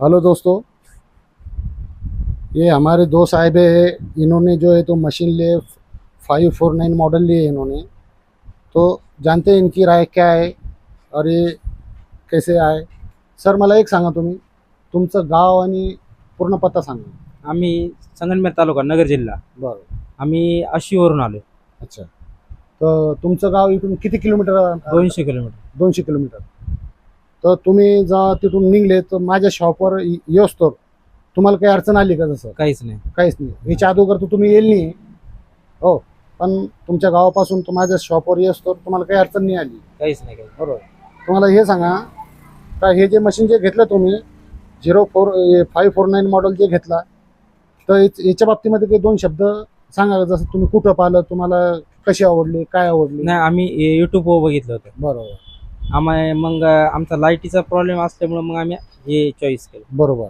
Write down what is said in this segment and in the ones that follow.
Hello दोस्तों ये हमारे दो साहिब है इन्होंने जो है तो मशीन ले फाइव फोर नाइन मॉडल लिए इन्होंने। तो जानते हैं इनकी राय क्या आहे और ये कैसे आहे सर मला एक सांगा तुम्ही तुमचं गाव आणि पूर्ण पत्ता सांगा। आम्ही संगमनेर तालुका नगर जिल्हा. बरं. आम्ही आशीवरून आलो अच्छा. तर तुमचं गाव इथून किती किलोमीटर दोनशे किलोमीटर. दोनशे किलोमीटर. तर तुम्ही जेव्हा तिथून निघले तर माझ्या शॉपवर येऊस्तोर तुम्हाला काही अडचण आली का जसं? काहीच नाही. काहीच नाही. याच्या अगोदर तर तुम्ही येईल नाही. हो पण तुमच्या गावापासून तर माझ्या शॉपवर येऊस्तोर तुम्हाला काही अडचण नाही आली. काहीच नाही काही बरोबर. तुम्हाला हे सांगा का हे जे मशीन जे घेतलं तुम्ही zero four five four nine model जे घेतला तर याच- याच्या बाबतीमध्ये काही दोन शब्द सांगा जसं तुम्ही कुठं पाहिलं तुम्हाला कशी आवडली काय आवडली? नाही आम्ही युट्यूबवर बघितलं होतं. बरोबर. आम्हाला मग आमचा लाईटीचा प्रॉब्लेम असल्यामुळे मग आम्ही हे चॉईस केलं. बरोबर.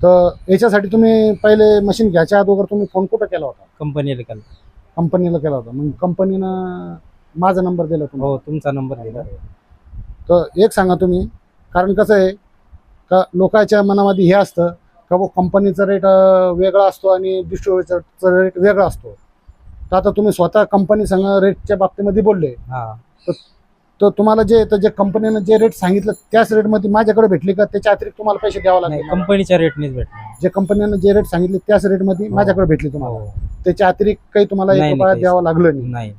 तर याच्यासाठी तुम्ही पहिले मशीन घ्यायच्या अगोदर तुम्ही फोन कुठं केला होता? कंपनीला केलं. कंपनीला केला होता. मग कंपनीनं माझा नंबर दिला तुम्हाला हो तुमचा नंबर दिला. तर एक सांगा तुम्ही कारण कसं आहे का लोकांच्या मनामध्ये हे असतं का बुवा कंपनीचा रेट वेगळा असतो आणि डिस्ट्रीब्युटरचा रेट वेगळा असतो. तर आता तुम्ही स्वतः कंपनी संग रेटच्या बाबतीमध्ये बोलले. हा. तर तुम्हाला जे तर जे कंपनीनं जे रेट सांगितलं त्याच रेटमध्ये माझ्याकडे भेटली का? त्याच्या अतिरिक्त तुम्हाला पैसे द्यावे नाही लागले कंपनीच्या रेटनेच भेटणार. जे कंपनीनं जे रेट सांगितले त्याच रेटमध्ये हो. माझ्याकडे भेटली तुम्हाला. हो. त्याच्या अतिरिक्त काही तुम्हाला एक नाही, रुपया द्यावं लागलं नाही. नाही.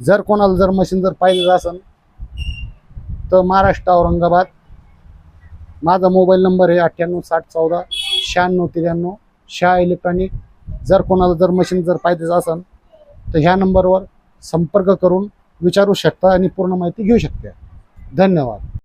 जर कोणाला जर मशीन जर पाहिजे असेल तर महाराष्ट्र औरंगाबाद माझा मोबाईल नंबर आहे अठ्ठ्याण्णव साठ चौदा शहाण्णव त्र्याण्णव शाह इलेक्ट्रॉनिक जर कोणाला जर मशीन जर पाहिजे असेल तर ह्या नंबरवर संपर्क करून विचारू शकता आणि पूर्ण माहिती घेऊ शकता. धन्यवाद.